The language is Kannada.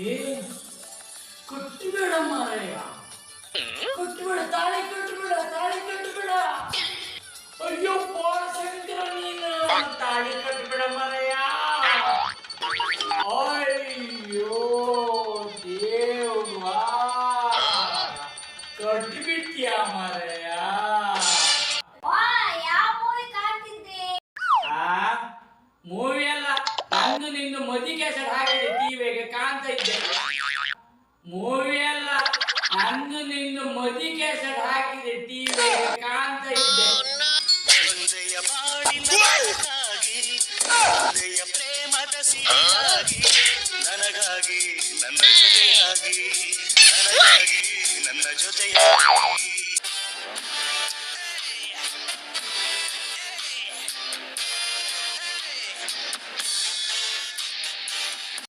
ಏ ಕಟ್ಟಿಬೇಡ ಮಾರಾಯ ಕಟ್ಟಿಬೇಡ ತಾಳಿ ಕಟ್ಟಿಬೇಡ ತಾಳಿ ಕಟ್ಟಿಬೇಡ ಅಯ್ಯೋ ಬಾಳ ಶಂಕರ ನೀನು ತಾಳಿ ಕಟ್ಟಿಬೇಡ ಮಾರಾಯ ಅಯ್ಯೋ ದೇವಾ ಕಟ್ಟಿಬಿಟ್ಯಾ ಮಾರಾಯ ನಂದು ನಿಂದು ಮದಿ ಕೇಸರ್ ಹಾಕಿದೆ ಟಿವಿಗೆ ಕಾಣ್ತಾ ಇದ್ದೆ. ಮೂವಿ ಅಲ್ಲ, ಅಂದು ನಿಂದು ಮದಿ ಕೇಸರ್ ಹಾಕಿದೆ ಟಿವಿಗೆ ಕಾಣ್ತಾ ಇದ್ದೆ. ಪ್ರೇಮದ ಸಿಹಿಯಾಗಿ ನನಗಾಗಿ ನನ್ನ ಜೊತೆಯಾಗಿ, ನನಗಾಗಿ ನನ್ನ ಜೊತೆಯಾಗಿ.